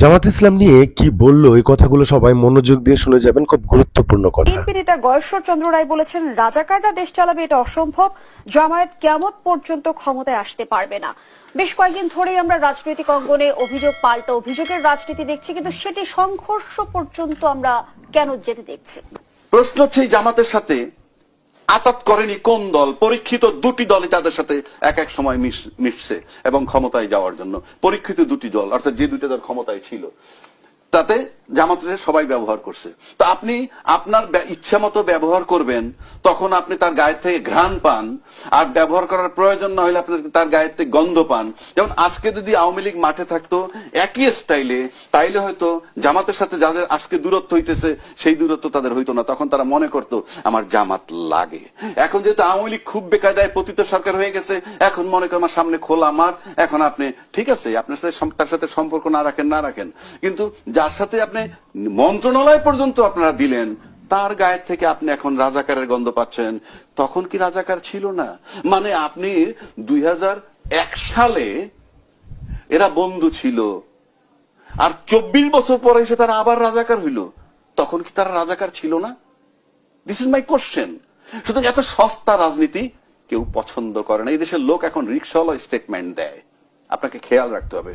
জামাত ইসলাম নিয়ে কি বলল? এই কথাগুলো সবাই মনোযোগ দিয়ে শুনে যাবেন খুব গুরুত্বপূর্ণ কথা। বিএনপি নেতা গয়েশ্বর চন্দ্র রায় বলেছেন রাজাকাররা দেশ চালাবে এটা অসম্ভব। জামায়াত কেমত পর্যন্ত ক্ষমতায় আসতে পারবে না। বেশ কয়েকদিন ধরেই আমরা রাজনৈতিক অঙ্গনে অভিযোগ পাল্টা অভিযোগের রাজনীতি দেখছি কিন্তু সেটি সংঘর্ষ পর্যন্ত আমরা কেন যেতে দেখছি? প্রশ্ন হচ্ছে জামাতের সাথে আতাত করেনি কোন দল? পরীক্ষিত দুটি দলই তাদের সাথে এক এক সময় মিশ- মিশছে এবং ক্ষমতায় যাওয়ার জন্য। পরীক্ষিত দুটি দল, অর্থাৎ যে দুটি দল ক্ষমতায় ছিল। তাতে জামাতের সবাই ব্যবহার করছে। তো আপনি আপনার ইচ্ছা মতো ব্যবহার করবেন, তখন আপনি তার গায়ের থেকে ঘ্রাণ পান, আর ব্যবহার করার প্রয়োজন না হলে আপনি তার গায়ের থেকে গন্ধ পান। যেমন আজকে যদি আওয়ামী লীগ মাঠে থাকতো, একই স্টাইলে, তাইলে হয়তো জামাতের সাথে যাদের আজকে দূরত্ব হইতেছে, সেই দূরত্ব তাদের হইতো না। তখন তারা মনে করতো, আমার জামাত লাগে। এখন যেহেতু আওয়ামী লীগ খুব বেকায়দায় পতিত সরকার হয়ে গেছে, এখন মনে করেন, আমার সামনে খোলা মাঠ। এখন আপনি, ঠিক আছে, আপনার সাথে তার সাথে সম্পর্ক না রাখেন না রাখেন। কিন্তু যার সাথে আপনি মন্ত্রণালয় পর্যন্ত আপনারা দিলেন, তার গায়ের থেকে আপনি এখন রাজাকারের গন্ধ পাচ্ছেন, তখন কি রাজাকার ছিল না? মানে আপনি দুই সালে এরা বন্ধু ছিল, আর চব্বিশ বছর পরে এসে তারা আবার রাজাকার হইল, তখন কি তারা রাজাকার ছিল না? দিস ইজ মাই কোশ্চেন সুতরাং এত সস্তা রাজনীতি কেউ পছন্দ করে না। এই দেশের লোক এখন রিক্সাওয়ালা স্টেটমেন্ট দেয়। আপনাকে খেয়াল রাখতে হবে।